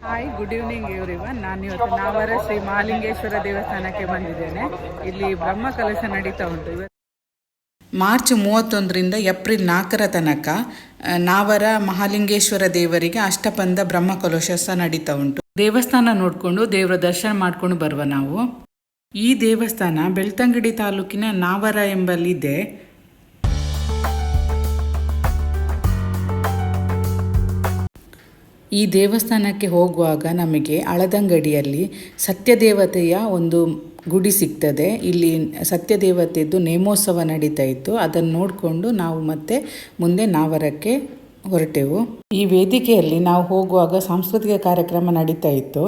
Hi good evening everyone ನಾನು ಇವತ್ತು ನಾವರ ಶ್ರೀ ಮಹಾಲಿಂಗೇಶ್ವರ ದೇವಸ್ಥಾನಕ್ಕೆ ಬಂದಿದ್ದೇನೆ. ಇಲ್ಲಿ ಬ್ರಹ್ಮ ಕಲಶ ನಡೀತಾ ಉಂಟು. ಇವತ್ತು ಮಾರ್ಚ್ ಮೂವತ್ತೊಂದರಿಂದ ಏಪ್ರಿಲ್ ನಾಲ್ಕರ ತನಕ ನಾವರ ಮಹಾಲಿಂಗೇಶ್ವರ ದೇವರಿಗೆ ಅಷ್ಟಪಂದ ಬ್ರಹ್ಮಕಲಶೋತ್ಸವ ನಡೀತಾ ಉಂಟು. ದೇವಸ್ಥಾನ ನೋಡಿಕೊಂಡು ದೇವರ ದರ್ಶನ ಮಾಡ್ಕೊಂಡು ಬರುವ ನಾವು. ಈ ದೇವಸ್ಥಾನ ಬೆಳ್ತಂಗಡಿ ತಾಲೂಕಿನ ನಾವರ ಎಂಬಲ್ಲಿದೆ. ಈ ದೇವಸ್ಥಾನಕ್ಕೆ ಹೋಗುವಾಗ ನಮಗೆ ಅಳದಂಗಡಿಯಲ್ಲಿ ಸತ್ಯದೇವತೆಯ ಒಂದು ಗುಡಿ ಸಿಗ್ತದೆ. ಇಲ್ಲಿ ಸತ್ಯದೇವತೆಯದ್ದು ನೇಮೋತ್ಸವ ನಡೀತಾ ಇತ್ತು. ಅದನ್ನು ನೋಡಿಕೊಂಡು ನಾವು ಮತ್ತೆ ಮುಂದೆ ನಾವರಕ್ಕೆ ಹೊರಟೆವು. ಈ ವೇದಿಕೆಯಲ್ಲಿ ನಾವು ಹೋಗುವಾಗ ಸಾಂಸ್ಕೃತಿಕ ಕಾರ್ಯಕ್ರಮ ನಡೀತಾ ಇತ್ತು.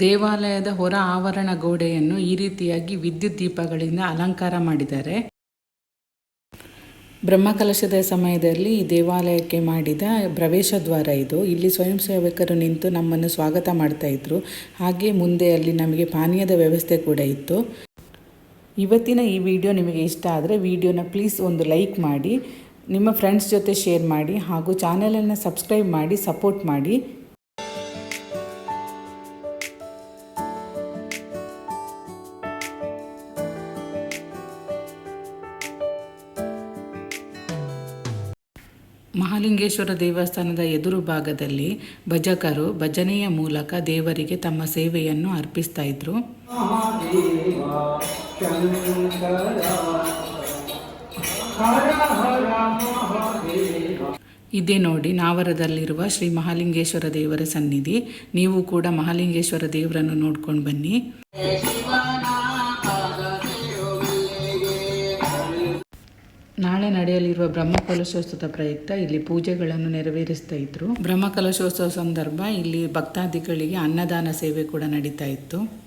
ದೇವಾಲಯದ ಹೊರ ಆವರಣ ಗೋಡೆಯನ್ನು ಈ ರೀತಿಯಾಗಿ ವಿದ್ಯುತ್ ದೀಪಗಳಿಂದ ಅಲಂಕಾರ ಮಾಡಿದ್ದಾರೆ. ಬ್ರಹ್ಮಕಲಶದ ಸಮಯದಲ್ಲಿ ದೇವಾಲಯಕ್ಕೆ ಮಾಡಿದ ಪ್ರವೇಶ ದ್ವಾರ ಇದು. ಇಲ್ಲಿ ಸ್ವಯಂ ಸೇವಕರು ನಿಂತು ನಮ್ಮನ್ನು ಸ್ವಾಗತ ಮಾಡ್ತಾ ಇದ್ರು. ಹಾಗೆ ಮುಂದೆ ಅಲ್ಲಿ ನಮಗೆ ಪಾನೀಯದ ವ್ಯವಸ್ಥೆ ಕೂಡ ಇತ್ತು. ಇವತ್ತಿನ ಈ ವಿಡಿಯೋ ನಿಮಗೆ ಇಷ್ಟ ಆದರೆ ವಿಡಿಯೋನ ಪ್ಲೀಸ್ ಒಂದು ಲೈಕ್ ಮಾಡಿ, ನಿಮ್ಮ ಫ್ರೆಂಡ್ಸ್ ಜೊತೆ ಶೇರ್ ಮಾಡಿ ಹಾಗೂ ಚಾನಲನ್ನು ಸಬ್ಸ್ಕ್ರೈಬ್ ಮಾಡಿ, ಸಪೋರ್ಟ್ ಮಾಡಿ. ಮಹಾಲಿಂಗೇಶ್ವರ ದೇವಸ್ಥಾನದ ಎದುರು ಭಾಗದಲ್ಲಿ ಭಜಕರು ಭಜನೆಯ ಮೂಲಕ ದೇವರಿಗೆ ತಮ್ಮ ಸೇವೆಯನ್ನು ಅರ್ಪಿಸ್ತಾ ಇದ್ರು. ಇದೇ ನೋಡಿ ನಾವರದಲ್ಲಿರುವ ಶ್ರೀ ಮಹಾಲಿಂಗೇಶ್ವರ ದೇವರ ಸನ್ನಿಧಿ. ನೀವು ಕೂಡ ಮಹಾಲಿಂಗೇಶ್ವರ ದೇವರನ್ನು ನೋಡ್ಕೊಂಡು ಬನ್ನಿ. ನಾಳೆ ನಡೆಯಲಿರುವ ಬ್ರಹ್ಮಕಲಶೋತ್ಸವದ ಪ್ರಯುಕ್ತ ಇಲ್ಲಿ ಪೂಜೆಗಳನ್ನು ನೆರವೇರಿಸ್ತಾ ಇದ್ರು. ಬ್ರಹ್ಮಕಲಶೋತ್ಸವ ಸಂದರ್ಭ ಇಲ್ಲಿ ಭಕ್ತಾದಿಗಳಿಗೆ ಅನ್ನದಾನ ಸೇವೆ ಕೂಡ ನಡೀತಾ ಇತ್ತು.